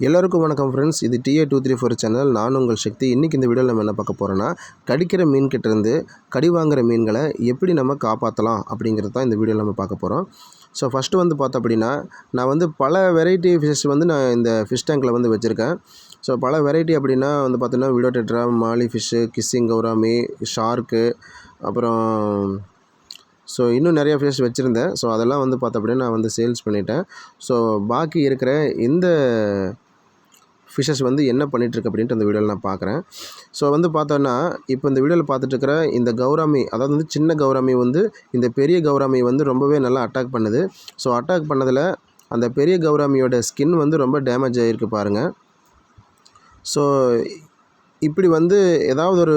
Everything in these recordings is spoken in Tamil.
எல்லாருக்கும் வணக்கம் ஃப்ரெண்ட்ஸ் இது TA two three four channel நான் உங்கள் சக்தி. இன்றைக்கி இந்த வீடியோவில் நம்ம என்ன பார்க்க போகிறோன்னா கடிக்கிற மீன்கிட்டேருந்து கடி வாங்குகிற மீன்களை எப்படி நம்ம காப்பாற்றலாம் அப்படிங்கிறது தான் இந்த வீடியோவில் நம்ம பார்க்க போகிறோம் ஸோ ஃபஸ்ட்டு வந்து பார்த்தோம் அப்படின்னா நான் வந்து பல வெரைட்டி ஃபிஷ் வந்து நான் இந்த ஃபிஷ் டேங்கில் வந்து வச்சுருக்கேன். ஸோ பல வெரைட்டி அப்படின்னா வந்து பார்த்தோன்னா widow tetra molly fish kissing gourami shark அப்புறம் ஸோ இன்னும் நிறைய ஃபிஷ் வச்சுருந்தேன். ஸோ அதெல்லாம் வந்து பார்த்தோம் அப்படின்னா நான் வந்து சேல்ஸ் பண்ணிட்டேன். ஸோ பாக்கி இருக்கிற இந்த ஃபிஷஸ் வந்து என்ன பண்ணிகிட்ருக்கு அப்படின்ட்டு அந்த வீடியோவில் நான் பார்க்குறேன் ஸோ வந்து பார்த்தோன்னா இப்போ இந்த வீடியோவில் பார்த்துட்ருக்கிற இந்த கௌராமி அதாவது வந்து சின்ன கௌராமி வந்து இந்த பெரிய கௌராமி வந்து ரொம்பவே நல்லா அட்டாக் பண்ணுது. ஸோ அட்டாக் பண்ணதில் அந்த பெரிய கௌராமியோட ஸ்கின் வந்து ரொம்ப டேமேஜ் ஆகிருக்கு பாருங்கள் ஸோ இப்படி வந்து ஏதாவது ஒரு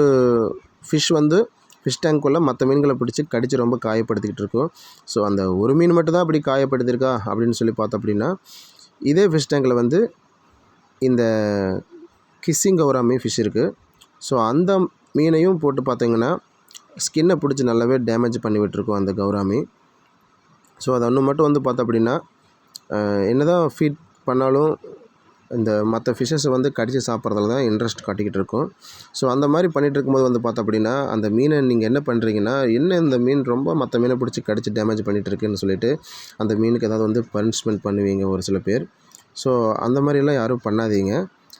ஃபிஷ் வந்து ஃபிஷ் டேங்க்குள்ளே மற்ற மீன்களை பிடிச்சி கடித்து ரொம்ப காயப்படுத்திக்கிட்டு இருக்கும். ஸோ அந்த ஒரு மீன் மட்டும் தான் அப்படி காயப்படுத்திருக்கா அப்படின்னு சொல்லி பார்த்தோம் அப்படின்னா இதே ஃபிஷ் டேங்கில் வந்து இந்த கிஸ்ஸிங் கௌராமி ஃபிஷ் இருக்குது ஸோ அந்த மீனையும் போட்டு பார்த்தீங்கன்னா ஸ்கின்னை பிடிச்சி நல்லாவே டேமேஜ் பண்ணிவிட்டுருக்கும் அந்த கௌராமி ஸோ அது ஒன்று மட்டும் வந்து பார்த்தோம் அப்படின்னா என்ன தான் ஃபீட் பண்ணாலும் இந்த மற்ற ஃபிஷ்ஷஸை வந்து கடித்து சாப்பிட்றதுல தான் இன்ட்ரெஸ்ட் காட்டிக்கிட்டு இருக்கும். ஸோ அந்த மாதிரி பண்ணிகிட்டு இருக்கும்போது வந்து பார்த்தோம் அப்படின்னா அந்த மீனை நீங்கள் என்ன பண்ணுறீங்கன்னா என்ன இந்த மீன் ரொம்ப மற்ற மீனை பிடிச்சி கடிச்சு டேமேஜ் பண்ணிகிட்டு இருக்குன்னு சொல்லிட்டு அந்த மீனுக்கு ஏதாவது வந்து பனிஷ்மெண்ட் பண்ணுவீங்க ஒரு சில பேர். ஸோ அந்த மாதிரிலாம் யாரும் பண்ணாதீங்க.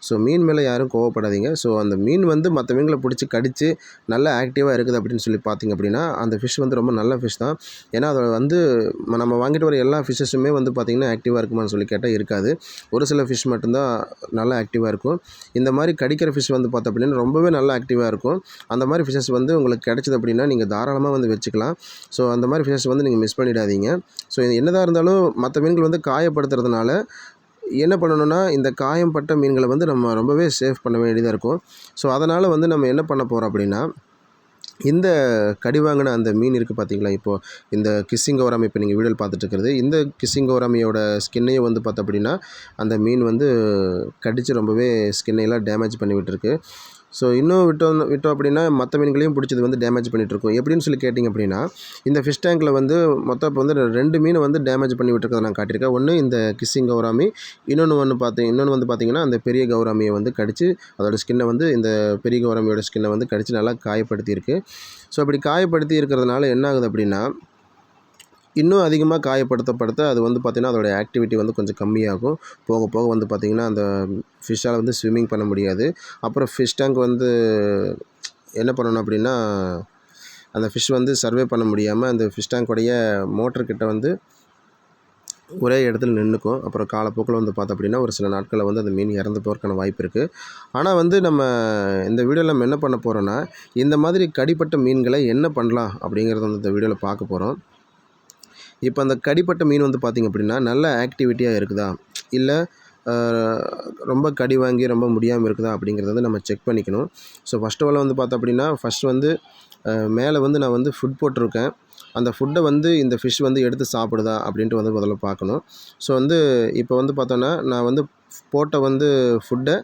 ஸோ மீன் மேலே யாரும் கோவப்படாதீங்க. ஸோ அந்த மீன் வந்து மற்ற மீன்களை பிடிச்சி கடித்து நல்லா ஆக்டிவாக இருக்குது அப்படின்னு சொல்லி பார்த்தீங்க அப்படின்னா அந்த ஃபிஷ் வந்து ரொம்ப நல்ல ஃபிஷ் தான். ஏன்னா அதை வந்து நம்ம வாங்கிட்டு வர எல்லா ஃபிஷ்ஷஸுமே வந்து பார்த்திங்கன்னா ஆக்டிவாக இருக்குமான்னு சொல்லி கேட்டால் இருக்காது. ஒரு சில ஃபிஷ் மட்டும்தான் நல்லா ஆக்டிவாக இருக்கும். இந்த மாதிரி கடிக்கிற ஃபிஷ் வந்து பார்த்தோம் அப்படின்னா ரொம்பவே நல்லா ஆக்டிவாக இருக்கும். அந்த மாதிரி ஃபிஷஸ் வந்து உங்களுக்கு கிடச்சிது அப்படின்னா நீங்கள் தாராளமாக வந்து வச்சுக்கலாம். ஸோ அந்த மாதிரி ஃபிஷஸ் வந்து நீங்கள் மிஸ் பண்ணிடாதீங்க. ஸோ என்னதாக இருந்தாலும் மற்ற மீன்கள் வந்து காயப்படுத்துறதுனால என்ன பண்ணணும்னா இந்த காயம் பட்ட மீன்களை வந்து நம்ம ரொம்பவே சேஃப் பண்ண வேண்டியதாக இருக்கும். ஸோ அதனால் வந்து நம்ம என்ன பண்ண போகிறோம் அப்படின்னா இந்த கடி வாங்கின அந்த மீன் இருக்குது பார்த்தீங்களா இப்போது இந்த கிஸ்ஸிங் கௌராமி இப்போ நீங்கள் வீடியோ பார்த்துட்ருக்கிறது இந்த கிஸ்ஸிங் கௌராமியோட ஸ்கின்னையும் வந்து பார்த்தோம் அப்படின்னா அந்த மீன் வந்து கடித்து ரொம்பவே ஸ்கின்னையெல்லாம் டேமேஜ் பண்ணி விட்டுருக்கு. ஸோ இன்னும் விட்டோம் விட்டோம் அப்படின்னா மற்ற மீன்களையும் பிடிச்சது வந்து டேமேஜ் பண்ணிகிட்ருக்கோம் எப்படின்னு சொல்லி கேட்டிங்க அப்படின்னா இந்த ஃபிஷ் டேங்கில் வந்து மொத்தம் இப்போ வந்து ரெண்டு மீன் வந்து டேமேஜ் பண்ணி விட்டுருக்கதை நான் காட்டியிருக்கேன். ஒன்று இந்த கிஸ்ஸிங் கௌராமி இன்னொன்று ஒன்று பார்த்தீங்க இன்னொன்று வந்து பார்த்திங்கன்னா அந்த பெரிய கௌராமியை வந்து கடித்து அதோட ஸ்கின்னை வந்து இந்த பெரிய கௌராமியோட ஸ்கின்னை வந்து கடித்து நல்லா காயப்படுத்தியிருக்கு. ஸோ அப்படி காயப்படுத்தி இருக்கிறதுனால என்ன ஆகுது அப்படின்னா இன்னும் அதிகமாக காயப்படுத்தப்படுத்த அது வந்து பார்த்திங்கன்னா அதோடய ஆக்டிவிட்டி வந்து கொஞ்சம் கம்மியாகும். போக போக வந்து பார்த்திங்கன்னா அந்த ஃபிஷ்ஷால் வந்து ஸ்விம்மிங் பண்ண முடியாது. அப்புறம் ஃபிஷ் டேங்க் வந்து என்ன பண்ணணும் அப்படின்னா அந்த ஃபிஷ் வந்து சர்வே பண்ண முடியாமல் அந்த ஃபிஷ் டேங்க்குடைய மோட்டர்கிட்ட வந்து ஒரே இடத்துல நின்றுக்கும் அப்புறம் காலப்போக்கில் வந்து பார்த்தோம் அப்படின்னா ஒரு சில நாட்களில் வந்து அந்த மீன் இறந்து போகிறதுக்கான வாய்ப்பு இருக்குது ஆனால் வந்து நம்ம இந்த வீடியோவில் நம்ம என்ன பண்ண போகிறோன்னா இந்த மாதிரி கடிப்பட்ட மீன்களை என்ன பண்ணலாம் அப்படிங்கிறத வந்து இந்த வீடியோவில் பார்க்க போகிறோம் இப்போ அந்த கடிப்பட்ட மீன் வந்து பார்த்திங்க அப்படின்னா நல்ல ஆக்டிவிட்டியாக இருக்குதா? இல்லை ரொம்ப கடி வாங்கி ரொம்ப முடியாமல் இருக்குதா அப்படிங்கிறத வந்து நம்ம செக் பண்ணிக்கணும். ஸோ ஃபஸ்ட் ஆஃப் ஆல் வந்து பார்த்தோம் அப்படின்னா ஃபஸ்ட் வந்து மேலே வந்து நான் வந்து ஃபுட் போட்டிருக்கேன். அந்த ஃபுட்டை வந்து இந்த ஃபிஷ் வந்து எடுத்து சாப்பிடுதா அப்படின்ட்டு வந்து முதல்ல பார்க்கணும். ஸோ வந்து இப்போ வந்து பார்த்தோன்னா நான் வந்து போட்ட வந்து ஃபுட்டை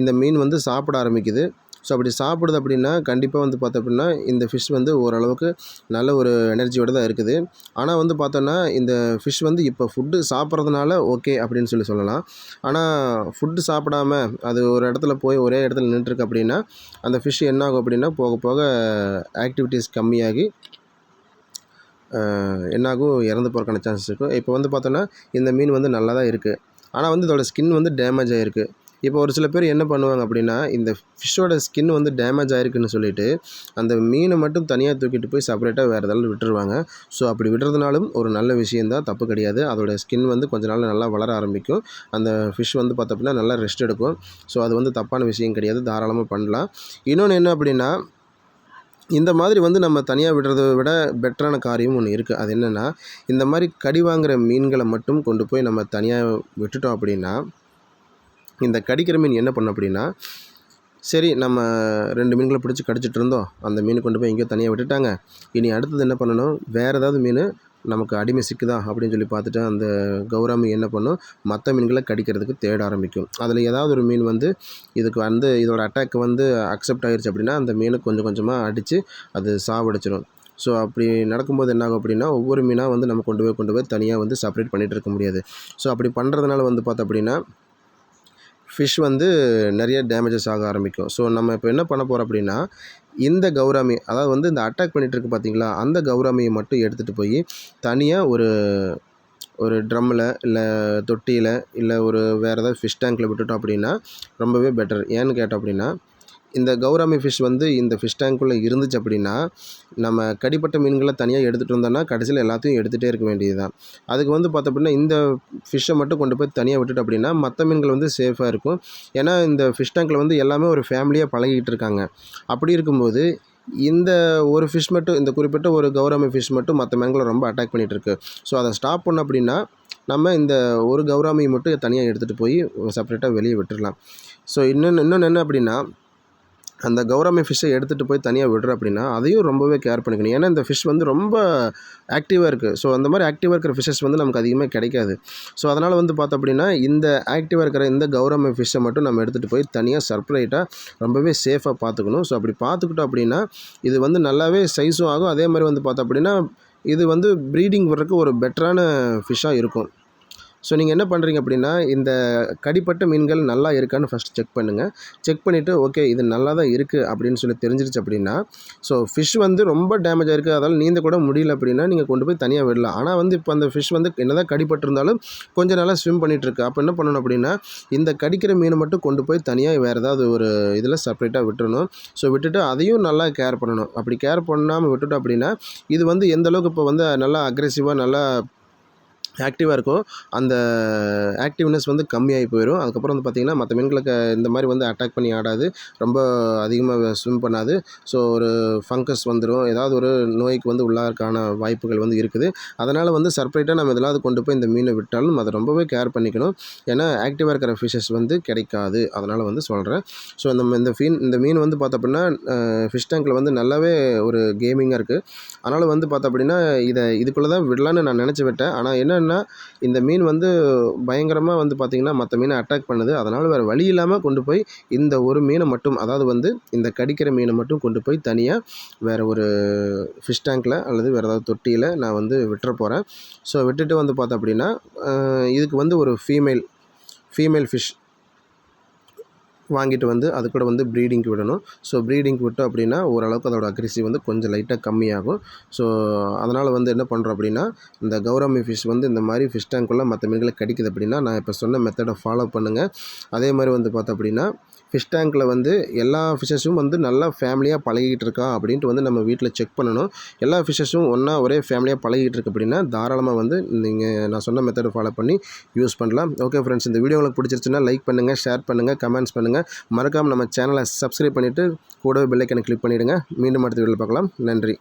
இந்த மீன் வந்து சாப்பிட ஆரம்பிக்குது. ஸோ அப்படி சாப்பிடுது அப்படின்னா கண்டிப்பாக வந்து பார்த்தோம் அப்படின்னா இந்த ஃபிஷ் வந்து ஓரளவுக்கு நல்ல ஒரு எனர்ஜியோடு தான் இருக்குது. ஆனால் வந்து பார்த்தோன்னா இந்த ஃபிஷ் வந்து இப்போ ஃபுட்டு சாப்பிட்றதுனால ஓகே அப்படின்னு சொல்லி சொல்லலாம். ஆனால் ஃபுட்டு சாப்பிடாம அது ஒரு இடத்துல போய் ஒரே இடத்துல நின்றுருக்கு அப்படின்னா அந்த ஃபிஷ் என்ன ஆகும் அப்படின்னா போக போக ஆக்டிவிட்டீஸ் கம்மியாகி என்னாகும் இறந்து போகிறக்கான சான்சஸ் இருக்கும். இப்போ வந்து பார்த்தோன்னா இந்த மீன் வந்து நல்லா தான் இருக்குது ஆனால் வந்து இதோடய ஸ்கின் வந்து டேமேஜ் ஆகிருக்கு இப்போ ஒரு சில பேர் என்ன பண்ணுவாங்க அப்படின்னா இந்த ஃபிஷ்ஷோட ஸ்கின் வந்து டேமேஜ் ஆயிருக்குன்னு சொல்லிட்டு அந்த மீனை மட்டும் தனியாக தூக்கிட்டு போய் செப்பரேட்டாக வேறு ஏதாவது விட்டுருவாங்க. ஸோ அப்படி விடுறதுனாலும் ஒரு நல்ல விஷயந்தான் தப்பு கிடையாது. அதோட ஸ்கின் வந்து கொஞ்ச நாள் நல்லா வளர ஆரம்பிக்கும். அந்த ஃபிஷ் வந்து பார்த்தோம்னா நல்லா ரெஸ்ட் எடுக்கும். ஸோ அது வந்து தப்பான விஷயம் கிடையாது. தாராளமாக பண்ணலாம். இன்னொன்று என்ன அப்படின்னா இந்த மாதிரி வந்து நம்ம தனியாக விடுறத விட பெட்டரான காரியம் ஒன்று இருக்குது அது என்னென்னா இந்த மாதிரி கடி வாங்குகிற மீன்களை மட்டும் கொண்டு போய் நம்ம தனியாக விட்டுட்டோம் அப்படின்னா இந்த கடிக்கிற மீன் என்ன பண்ணும் அப்படின்னா சரி நம்ம ரெண்டு மீன்களை பிடிச்சி கடிச்சிட்டு இருந்தோம். அந்த மீன் கொண்டு போய் எங்கேயோ தனியாக விட்டுட்டாங்க. இனி அடுத்தது என்ன பண்ணணும்? வேறு ஏதாவது மீன் நமக்கு அடிமை சிக்குதா அப்படின்னு சொல்லி பார்த்துட்டு அந்த கௌராமி என்ன பண்ணும்? மற்ற மீன்களை கடிக்கிறதுக்கு தேட ஆரம்பிக்கும். அதில் ஏதாவது ஒரு மீன் வந்து இதுக்கு வந்து இதோட அட்டாக் வந்து அக்செப்ட் ஆகிருச்சு அப்படின்னா அந்த மீனை கொஞ்சம் கொஞ்சமாக அடித்து அது சாவடிச்சிடும் ஸோ அப்படி நடக்கும்போது என்னாகும் அப்படின்னா ஒவ்வொரு மீனாக வந்து நம்ம கொண்டு போய் கொண்டு போய் தனியாக வந்து செப்பரேட் பண்ணிகிட்டு இருக்க முடியாது. ஸோ அப்படி பண்ணுறதுனால வந்து பார்த்தோம் அப்படின்னா ஃபிஷ் வந்து நிறைய டேமேஜஸ் ஆக ஆரம்பிக்கும். ஸோ நம்ம இப்போ என்ன பண்ண போகிறோம் அப்படின்னா இந்த கௌராமி அதாவது வந்து இந்த அட்டாக் பண்ணிகிட்ருக்கு பார்த்தீங்களா அந்த கௌராமியை மட்டும் எடுத்துகிட்டு போய் தனியாக ஒரு ஒரு ட்ரம்மில் இல்லை தொட்டியில் இல்லை ஒரு வேறு ஏதாவது ஃபிஷ் டேங்க்கில் விட்டுட்டோம் அப்படின்னா ரொம்பவே பெட்டர் ஏன்னு கேட்டோம் அப்படின்னா இந்த கௌராமி ஃபிஷ் வந்து இந்த ஃபிஷ் டேங்க்குள்ளே இருந்துச்சு அப்படின்னா நம்ம கடிப்பட்ட மீன்களை தனியாக எடுத்துகிட்டு வந்தோம்னா கடைசியில் எல்லாத்தையும் எடுத்துகிட்டே இருக்க வேண்டியது தான் அதுக்கு வந்து பார்த்தோம் அப்படின்னா இந்த ஃபிஷ்ஷை மட்டும் கொண்டு போய் தனியாக விட்டுட்டு அப்படின்னா மற்ற மீன்கள் வந்து சேஃபாக இருக்கும். ஏன்னா இந்த ஃபிஷ் டேங்க்கில் வந்து எல்லாமே ஒரு ஃபேமிலியாக பழகிட்டு இருக்காங்க. அப்படி இருக்கும்போது இந்த ஒரு ஃபிஷ் மட்டும் இந்த குறிப்பிட்ட ஒரு கௌராமி ஃபிஷ் மட்டும் மற்ற மீன்களை ரொம்ப அட்டாக் பண்ணிகிட்டு இருக்கு. ஸோ அதை ஸ்டாப் பண்ணோம் அப்படின்னா நம்ம இந்த ஒரு கௌராமியை மட்டும் தனியாக எடுத்துகிட்டு போய் செப்பரேட்டாக வெளியே விட்டுடலாம் ஸோ இன்னொன்று இன்னொன்று என்ன அப்படின்னா அந்த கௌராமி ஃபிஷ்ஷை எடுத்துகிட்டு போய் தனியாக விடுற அப்படின்னா அதையும் ரொம்பவே கேர் பண்ணிக்கணும். ஏன்னா இந்த ஃபிஷ் வந்து ரொம்ப ஆக்டிவாக இருக்குது ஸோ அந்த மாதிரி ஆக்டிவாக இருக்கிற ஃபிஷ்ஷஸ் வந்து நமக்கு அதிகமாக கிடைக்காது. ஸோ அதனால் வந்து பார்த்தோம் அப்படின்னா இந்த ஆக்டிவாக இருக்கிற இந்த கௌராமி ஃபிஷ்ஷை மட்டும் நம்ம எடுத்துகிட்டு போய் தனியாக செப்பரேட்டாக ரொம்பவே சேஃபாக பார்த்துக்கணும். ஸோ அப்படி பார்த்துக்கிட்டோம் அப்படின்னா இது வந்து நல்லாவே சைஸும் ஆகும். அதே மாதிரி வந்து பார்த்தோம் அப்படின்னா இது வந்து ப்ரீடிங் வர்றதுக்கு ஒரு பெட்டரான ஃபிஷ்ஷாக இருக்கும். ஸோ நீங்கள் என்ன பண்ணுறீங்க அப்படின்னா இந்த கடிப்பட்ட மீன்கள் நல்லா இருக்கான்னு ஃபஸ்ட் செக் பண்ணுங்கள் செக் பண்ணிவிட்டு ஓகே இது நல்லா தான் இருக்குது அப்படின்னு சொல்லி தெரிஞ்சிருச்சு அப்படின்னா ஸோ ஃபிஷ் வந்து ரொம்ப டேமேஜ் ஆயிருக்கு. அதால் நீந்த கூட முடியல அப்படின்னா நீங்கள் கொண்டு போய் தனியாக விடலாம். ஆனால் வந்து இப்போ அந்த ஃபிஷ் வந்து என்ன தான் கடிப்பட்டிருந்தாலும் கொஞ்சம் நாளாக ஸ்விம் பண்ணிகிட்ருக்கு அப்போ என்ன பண்ணணும் அப்படின்னா இந்த கடிக்கிற மீனை மட்டும் கொண்டு போய் தனியாக வேறு ஏதாவது ஒரு இதில் செப்பரேட்டாக விட்டுறணும். ஸோ விட்டுட்டு அதையும் நல்லா கேர் பண்ணணும். அப்படி கேர் பண்ணாமல் விட்டுட்டோம் அப்படின்னா இது வந்து எந்தளவுக்கு இப்போ வந்து நல்லா அக்ரெசிவாக நல்லா ஆக்டிவாக இருக்கும் அந்த ஆக்டிவ்னஸ் வந்து கம்மியாகி போயிடும் அதுக்கப்புறம் வந்து பார்த்திங்கன்னா மற்ற மீன்களுக்கு இந்த மாதிரி வந்து அட்டாக் பண்ணி ஆடாது. ரொம்ப அதிகமாக ஸ்விம் பண்ணாது. ஸோ ஒரு ஃபங்கஸ் வந்துடும் ஏதாவது ஒரு நோய்க்கு வந்து உள்ளாருக்கான வாய்ப்புகள் வந்து இருக்குது. அதனால் வந்து செப்பரேட்டாக நம்ம இதெல்லாம் கொண்டு போய் இந்த மீனை விட்டாலும் அதை ரொம்பவே கேர் பண்ணிக்கணும். ஏன்னா ஆக்டிவாக இருக்கிற ஃபிஷஸ் வந்து கிடைக்காது. அதனால் வந்து சொல்கிறேன் ஸோ நம்ம இந்த ஃபீன் இந்த மீன் வந்து பார்த்தோம் அப்படின்னா ஃபிஷ் டேங்கில் வந்து நல்லாவே ஒரு கேமிங்காக இருக்குது அதனால் வந்து பார்த்தோம் அப்படின்னா இதை இதுக்குள்ளே தான் விடலான்னு நான் நினச்சி விட்டேன். ஆனால் என்ன என்னென்னா இந்த மீன் வந்து பயங்கரமாக வந்து பார்த்திங்கன்னா மற்ற மீனை அட்டாக் பண்ணுது. அதனால் வேறு வழி இல்லாமல் கொண்டு போய் இந்த ஒரு மீனை மட்டும் அதாவது வந்து இந்த கடிக்கிற மீனை மட்டும் கொண்டு போய் தனியாக வேறு ஒரு ஃபிஷ் டேங்க்கில் அல்லது வேறு ஏதாவது தொட்டியில் நான் வந்து விட்டுற போகிறேன் ஸோ விட்டுட்டு வந்து பார்த்தோம் அப்படின்னா இதுக்கு வந்து ஒரு ஃபீமேல் ஃபீமேல் ஃபிஷ் வாங்கிட்டு வந்து அது கூட வந்து ப்ரீடிங்க்கு விடணும். ஸோ ப்ரீடிங்க்கு விட்டோம் அப்படின்னா ஓரளவுக்கு அதோட அக்ரிசி வந்து கொஞ்சம் லைட்டாக கம்மியாகும். ஸோ அதனால் வந்து என்ன பண்ணுறோம் அப்படின்னா இந்த கௌரமி ஃபிஷ் வந்து இந்த மாதிரி ஃபிஷ் டேங்க்குள்ளே மற்ற மீன்களை கடிக்குது அப்படின்னா நான் இப்போ சொன்ன மெத்தடை ஃபாலோ பண்ணுங்கள் அதே மாதிரி வந்து பார்த்தோம் அப்படின்னா ஃபிஷ் டேங்க்கில் வந்து எல்லா ஃபிஷ்ஷஸும் வந்து நல்லா ஃபேமிலியாக பழகிட்டு இருக்கா அப்படின்ட்டு வந்து நம்ம வீட்டில் செக் பண்ணணும். எல்லா ஃபிஷ்ஷஸும் ஒன்றா ஒரே ஃபேமிலியாக பழகிட்டு இருக்கு அப்படின்னா தாராளமாக வந்து நீங்கள் நான் சொன்ன மெத்தடை ஃபாலோ பண்ணி யூஸ் பண்ணலாம். ஓகே ஃப்ரெண்ட்ஸ் இந்த வீடியோ உங்களுக்கு பிடிச்சிருச்சுன்னா லைக் பண்ணுங்கள் ஷேர் பண்ணுங்கள் கமெண்ட்ஸ் பண்ணுங்கள் மறக்காமல் நம்ம சேனலை சப்ஸ்கிரைப் பண்ணிவிட்டு கூடவே பெல்லைக்கனை கிளிக் பண்ணிவிடுங்க மீண்டும் அடுத்த வீடியோவில் பார்க்கலாம். நன்றி.